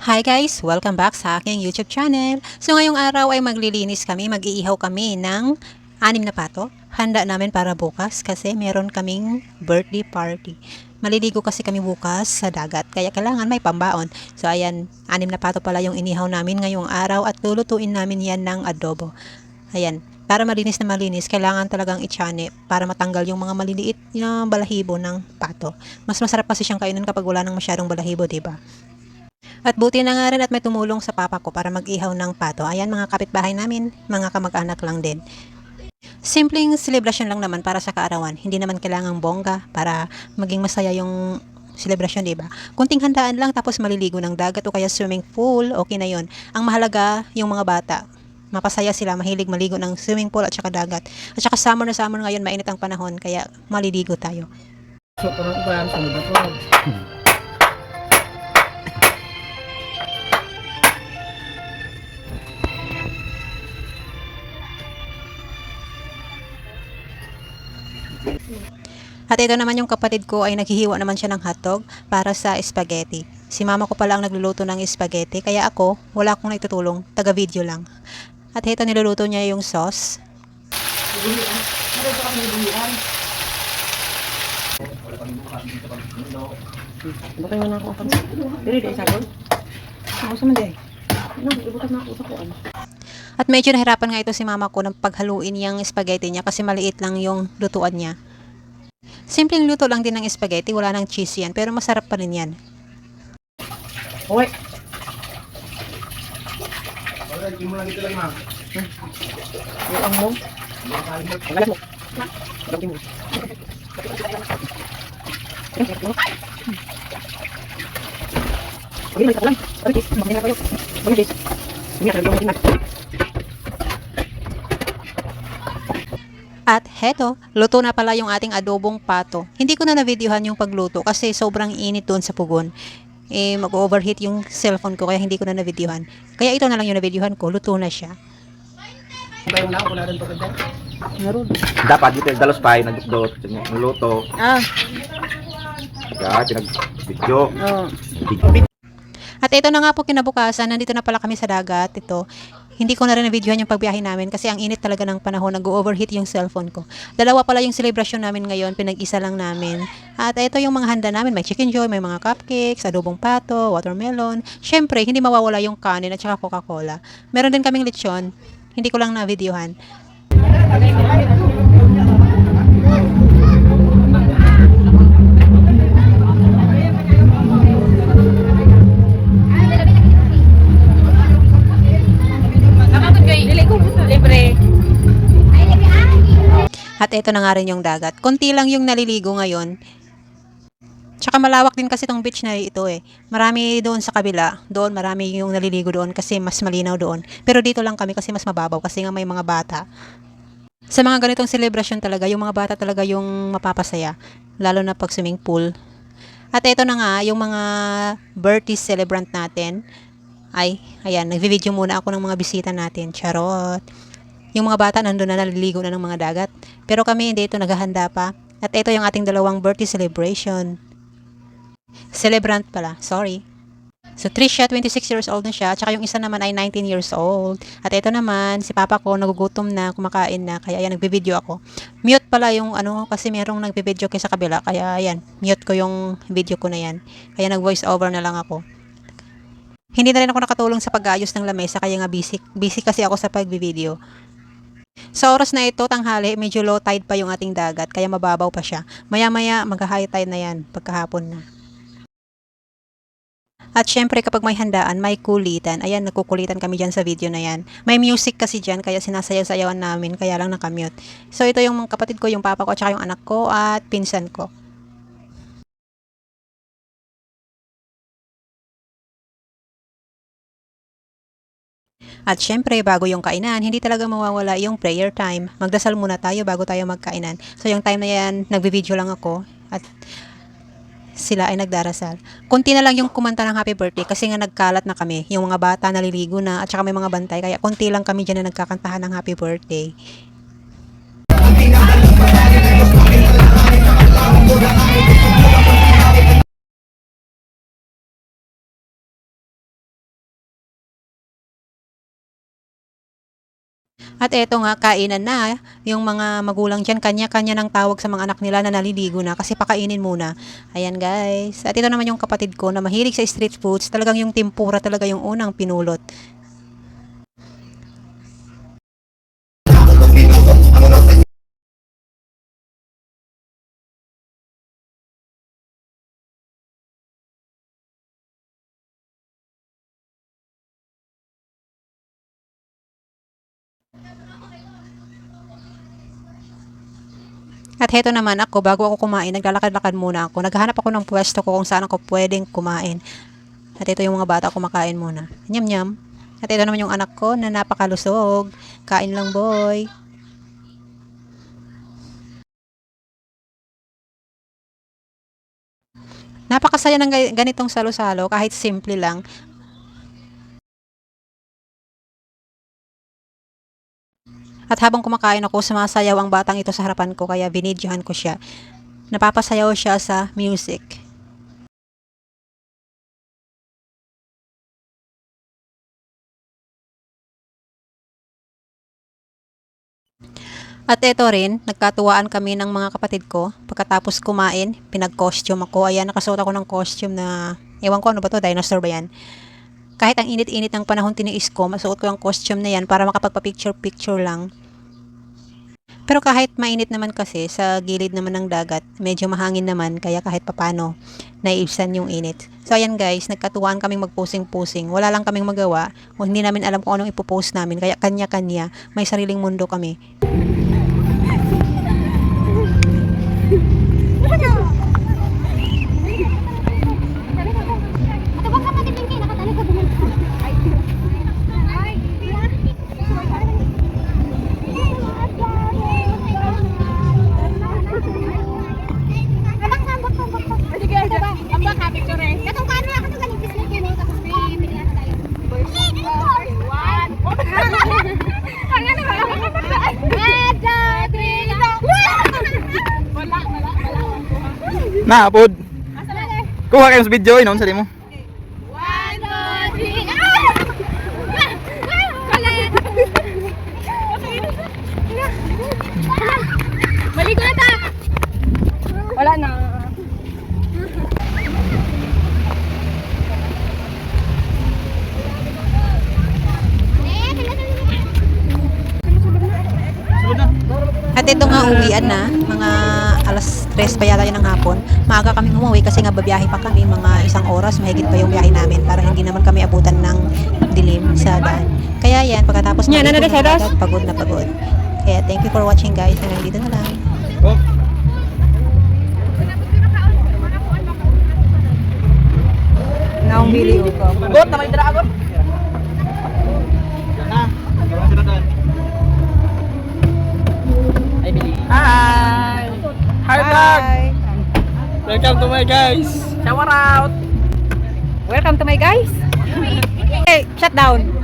Hi guys! Welcome back sa aking YouTube channel. So ngayong araw ay maglilinis kami, mag-iihaw kami ng anim na pato. Handa namin para bukas kasi meron kaming birthday party. Maliligo kasi kami bukas sa dagat kaya kailangan may pambaon. So ayan, anim na pato pala yung inihaw namin ngayong araw at lulutuin namin yan ng adobo. Ayan, para malinis na malinis, kailangan talagang itsyane para matanggal yung mga maliliit na balahibo ng pato. Mas masarap kasi siyang kainin kapag wala nang masyadong balahibo, 'di ba? At buti na nga rin at may tumulong sa papa ko para mag-ihaw ng pato. Ayan mga kapitbahay namin, mga kamag-anak lang din. Simpleng celebration lang naman para sa kaarawan. Hindi naman kailangang bongga para maging masaya yung celebration, di ba? Kunting handaan lang tapos maliligo ng dagat o kaya swimming pool, okay na yon. Ang mahalaga, yung mga bata, mapasaya sila, mahilig maligo ng swimming pool at saka dagat. At saka summer na summer ngayon, mainit ang panahon, kaya maliligo tayo. So, parang iba yan sa At ito naman yung kapatid ko ay naghihiwa naman siya ng hotdog para sa spaghetti. Si mama ko pala ang nagluluto ng spaghetti, kaya ako, wala akong naitutulong, taga-video lang. At ito niluluto niya yung sauce. Bakit mo na ako? Dili, di isa ko. Ako sa mandi. Ibutan na ako sa kuan. At medyo nahirapan nga ito si mama ko ng paghaluin yung spaghetti niya kasi maliit lang yung lutuan niya. Simpleng luto lang din ng spaghetti, wala nang cheese yan, pero masarap pa rin yan. Hoy! Yung ang mo? Magalas mo. Magalas mo. Pagin mo, isa ko lang. Pagin, sis. Pagin na kayo. Pagin, sis. Pagin na, pagin na. At heto, luto na pala yung ating adobong pato. Hindi ko na na-videohan yung pagluto kasi sobrang init doon sa pugon. Eh, mag-overheat yung cellphone ko kaya hindi ko na na-videohan. Kaya ito na lang yung na-videohan ko, luto na siya. Ako, dapat dito yung dalos pa yung nagdot nagluto Ah, ya pinag-video oo. At ito na nga po kinabukasan, nandito na pala kami sa dagat. Ito, hindi ko na rin na-videohan yung pagbiyahe namin kasi ang init talaga ng panahon, nag-overheat yung cellphone ko. Dalawa pala yung celebration namin ngayon, pinag-isa lang namin. At ito yung mga handa namin, may chicken joy, may mga cupcakes, adobong pato, watermelon. Syempre, hindi mawawala yung kanin at saka Coca-Cola. Meron din kaming lechon, hindi ko lang na-videohan. Ito na nga rin yung dagat. Konti lang yung naliligo ngayon. Tsaka malawak din kasi tong beach na ito eh. Marami doon sa kabila. Doon marami yung naliligo doon kasi mas malinaw doon. Pero dito lang kami kasi mas mababaw kasi nga may mga bata. Sa mga ganitong celebration talaga, yung mga bata talaga yung mapapasaya. Lalo na pag swimming pool. At ito na nga, yung mga birthday celebrant natin. Ay, ayan, nagvi-video muna ako ng mga bisita natin. Charot. Yung mga bata nandun na naliligo na ng mga dagat. Pero kami hindi ito naghahanda pa. At ito yung ating dalawang birthday celebration. Celebrant pala, sorry. So Trisha, 26 years old na siya. Tsaka yung isa naman ay 19 years old. At ito naman, si papa ko nagugutom na, kumakain na. Kaya ayan, nagbe-video ako. Mute pala yung ano, kasi merong nagbe-video kayo sa kabila. Kaya ayan, mute ko yung video ko na yan. Kaya nag-voice over na lang ako. Hindi na rin ako nakatulong sa pag-ayos ng lamesa kaya nga busy, busy kasi ako sa pag-video. Sa oras na ito, tanghali, medyo low tide pa yung ating dagat, kaya mababaw pa siya. Maya-maya, mag-high tide na yan, pagkahapon na. At syempre, kapag may handaan, may kulitan. Ayan, nagkukulitan kami dyan sa video na yan. May music kasi dyan, kaya sinasayaw-sayawan namin, kaya lang nakamute. So, ito yung mga kapatid ko, yung papa ko, at yung anak ko, at pinsan ko. At syempre, bago yung kainan, hindi talaga mawawala yung prayer time. Magdasal muna tayo bago tayo magkainan. So, yung time na yan, nagbe-video lang ako at sila ay nagdarasal. Kunti na lang yung kumanta ng happy birthday kasi nga nagkalat na kami. Yung mga bata naliligo na at saka may mga bantay. Kaya kunti lang kami dyan na nagkakantahan ng happy birthday. At eto nga, kainan na. Yung mga magulang dyan, kanya-kanya ng tawag sa mga anak nila na naliligo na kasi pakainin muna. Ayan guys. At ito naman yung kapatid ko na mahilig sa street foods. Talagang yung tempura talaga yung unang pinulot. At heto naman ako, bago ako kumain, naglalakad-lakad muna ako. Naghahanap ako ng pwesto ko kung saan ako pwedeng kumain. At ito yung mga bata kumakain muna. Nyam-nyam. At ito naman yung anak ko na napakalusog. Kain lang boy. Napakasaya ng ga- ganitong salo-salo kahit simple lang. At habang kumakain ako, sumasayaw ang batang ito sa harapan ko kaya binidyohan ko siya. Napapasayaw siya sa music. At ito rin, nagkatuwaan kami ng mga kapatid ko. Pagkatapos kumain, pinag-costume ako. Ayan, nakasuot ako ng costume na, ewan ko ano ba to, dinosaur ba yan? Kahit ang init-init ng panahon tiniis ko, masuot ko yung costume na yan para makapagpa-picture-picture lang. Pero kahit mainit naman kasi, sa gilid naman ng dagat, medyo mahangin naman, kaya kahit papano, naiibsan yung init. So ayan guys, nagkatuwaan kaming magpusing-pusing. Wala lang kaming magawa, o hindi namin alam kung anong ipopost namin, kaya kanya-kanya, may sariling mundo kami. Na, apod. Eh? Kuha kayo sa video, inon sa mo. One, two, three. Kalit! Maligo na ta! Wala na. At ito nga uwian na, alas 3 pa yata yun ng hapon. Maaga kaming umuwi kasi nga babiyahe pa kami, mga isang oras, mahigit pa yung biyahe namin para hindi naman kami abutan ng dilim sa daan. Kaya yan, pagkatapos maligo ano na, ng Shadows? dagat, pagod na pagod. Kaya thank you for watching guys, hanggang dito na lang. Oh. Naong bili ko. Got na may dragon. Na. Ay Welcome to my guys. Shower out. Welcome to my guys. Hey, shut down.